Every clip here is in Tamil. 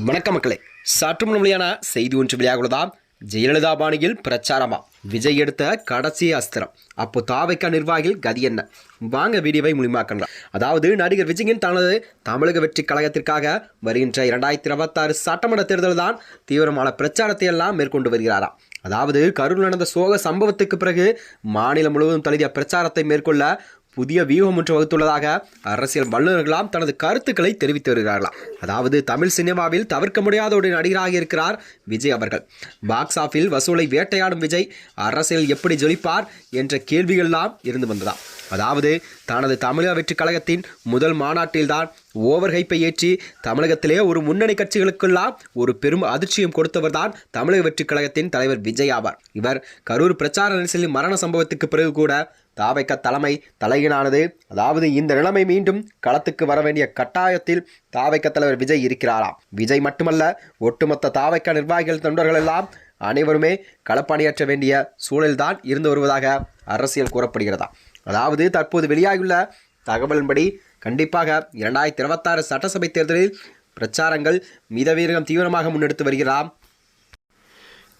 வணக்க மக்களே. சற்று முன்னிலையான செய்தி ஒன்று வெளியாகுள்ளதாம் ஜெயலலிதா பாணியில் பிரச்சாரமா? விஜய் எடுத்த கடைசி அஸ்திரம். அப்போ தாவைக்கா நிர்வாகிகள் கதி என்ன? வாங்க வீடியோவை முழுமாக்கலாம் அதாவது நடிகர் விஜயின் தனது தமிழக வெற்றி கழகத்திற்காக வருகின்ற இரண்டாயிரத்தி இருபத்தாறு சட்டமன்ற தேர்தல் தான் தீவிரமான பிரச்சாரத்தை எல்லாம் மேற்கொண்டு வருகிறாராம் அதாவது கரூர் நடந்த சோக சம்பவத்துக்கு பிறகு மாநிலம் முழுவதும் தழுவிய பிரச்சாரத்தை மேற்கொள்ள புதிய வியூகம் ஒன்று வகுத்துள்ளதாக அரசியல் வல்லுநர்களாம் தனது கருத்துக்களை தெரிவித்து வருகிறார்களாம் அதாவது தமிழ் சினிமாவில் தவிர்க்க முடியாத ஒரு நடிகராக இருக்கிறார் விஜய் அவர்கள். பாக்ஸ் ஆஃபில் வசூலை வேட்டையாடும் விஜய் அரசியல் எப்படி ஜொலிப்பார் என்ற கேள்விகள்லாம் இருந்து வந்ததாம். அதாவது தனது தமிழக வெற்றி கழகத்தின் முதல் மாநாட்டில்தான் ஓவர் ஹைப்பை ஏற்றி தமிழகத்திலே ஒரு முன்னணி கட்சிகளுக்கெல்லாம் ஒரு பெரும் அதிர்ச்சியும் கொடுத்தவர் தான் தமிழக வெற்றி கழகத்தின் தலைவர் விஜய் ஆவார். இவர் கரூர் பிரச்சார நெரிசலில் மரண சம்பவத்துக்கு பிறகு கூட தாவைக்க தலைமை தலையினானது. அதாவது இந்த நிலைமை மீண்டும் களத்துக்கு வர வேண்டிய கட்டாயத்தில் தாவைக்க தலைவர் விஜய் இருக்கிறாராம். விஜய் மட்டுமல்ல ஒட்டுமொத்த தாவைக்க நிர்வாகிகள் தொண்டர்கள் எல்லாம் அனைவருமே களப்பணியாற்ற வேண்டிய சூழல்தான் இருந்து வருவதாக அரசியல் கூறப்படுகிறதா. அதாவது தற்போது வெளியாகியுள்ள தகவலின்படி கண்டிப்பாக இரண்டாயிரத்தி இருபத்தாறு சட்டசபை தேர்தலில் பிரச்சாரங்கள் மிதவீரகம் தீவிரமாக முன்னெடுத்து வருகிறார்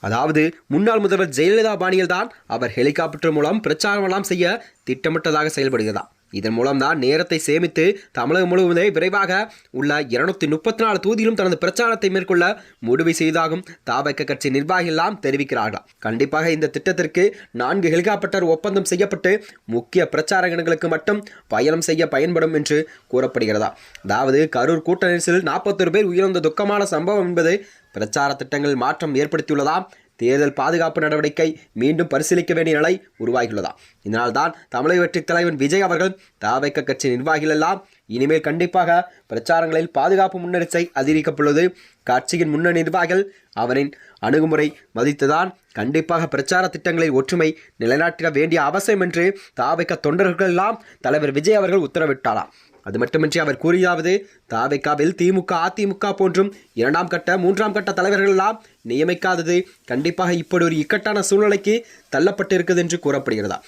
அதாவது முன்னாள் முதல்வர் ஜெயலலிதா பாணியில் தான் அவர் ஹெலிகாப்டர் மூலம் பிரச்சாரமெல்லாம் செய்ய திட்டமிட்டதாக செயல்படுகிறதா. இதன் மூலம் தான் நேரத்தை சேமித்து தமிழகம் முழுவதே விரைவாக உள்ள இருநூத்தி முப்பத்தி நாலு தொகுதியிலும் தனது பிரச்சாரத்தை மேற்கொள்ள முடிவு செய்ததாகும் தாபக கட்சி நிர்வாகிகளாம் தெரிவிக்கிறார்களாம் கண்டிப்பாக இந்த திட்டத்திற்கு நான்கு ஹெலிகாப்டர் ஒப்பந்தம் செய்யப்பட்டு முக்கிய பிரச்சார இடங்களுக்கு மட்டும் பயணம் செய்ய பயன்படும் என்று கூறப்படுகிறதா. அதாவது கரூர் கூட்ட நெரிசலில் நாற்பத்தொரு பேர் உயிரிழந்த துக்கமான சம்பவம் என்பது பிரச்சார திட்டங்களில் மாற்றம் ஏற்படுத்தியுள்ளதாம் தேர்தல் பாதுகாப்பு நடவடிக்கை மீண்டும் பரிசீலிக்க வேண்டிய நிலை உருவாகியுள்ளதா? இதனால்தான் தமிழக வெற்றி தலைவன் விஜய் அவர்கள் தாவைக்க கட்சி நிர்வாகிகள் எல்லாம் இனிமேல் கண்டிப்பாக பிரச்சாரங்களில் பாதுகாப்பு முன்னெச்சரிக்கை அதிகரிக்கப்பட்டுள்ளது கட்சியின் முன்னணி நிர்வாகிகள் அவரின் அணுகுமுறை மதித்துதான் கண்டிப்பாக பிரச்சார திட்டங்களில் ஒற்றுமை நிலைநாட்டிட வேண்டிய அவசியம் என்று தாவைக்க தொண்டர்கள் எல்லாம் தலைவர் விஜய் அவர்கள் உத்தரவிட்டாராம் அது மட்டுமின்றி அவர் கூறியாவது தாவைக்காவில் திமுக அதிமுக போன்றும் இரண்டாம் கட்ட மூன்றாம் கட்ட தலைவர்கள் எல்லாம் நியமிக்காதது. கண்டிப்பாக இப்படி ஒரு இக்கட்டான சூழ்நிலைக்கு தள்ளப்பட்டிருக்குது என்று கூறப்படுகிறதா?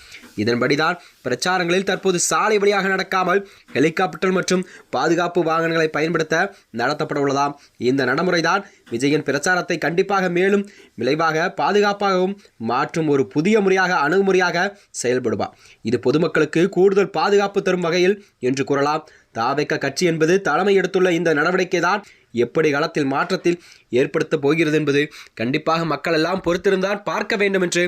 இதன்படிதான் பிரச்சாரங்களில் தற்போது சாலை வழியாக நடக்காமல் ஹெலிகாப்டர் மற்றும் பாதுகாப்பு வாகனங்களை பயன்படுத்த நடத்தப்பட உள்ளதாம். இந்த நடைமுறைதான் விஜயின் பிரச்சாரத்தை கண்டிப்பாக மேலும் விளைவாக பாதுகாப்பாகவும் மாற்றும் ஒரு புதிய முறையாக அணுகுமுறையாக செயல்படுவார் இது பொதுமக்களுக்கு கூடுதல் பாதுகாப்பு தரும் வகையில் என்று கூறலாம். தாவேக்க கட்சி என்பது தலைமை எடுத்துள்ள இந்த நடவடிக்கை தான் எப்படி களத்தில் மாற்றத்தில் ஏற்படுத்தப் போகிறது என்பது கண்டிப்பாக மக்கள் எல்லாம் பொறுத்திருந்தால் பார்க்க வேண்டும் என்று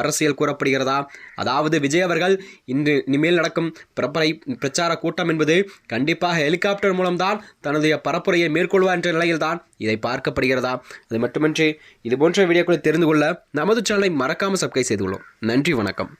அரசியல் கூறப்படுகிறதா? அதாவது விஜய் அவர்கள் இன்று இனிமேல் நடக்கும் பரப்புரை பிரச்சார கூட்டம் என்பது கண்டிப்பாக ஹெலிகாப்டர் மூலம்தான் தனது பரப்புரையை மேற்கொள்வார் என்ற நிலையில்தான் இதை பார்க்கப்படுகிறதா? அது மட்டுமின்றி இது போன்ற வீடியோக்களை தெரிந்து கொள்ள நமது சேனலை மறக்காமல் சப்ஸ்கிரைப் செய்து கொள்ளும். நன்றி வணக்கம்.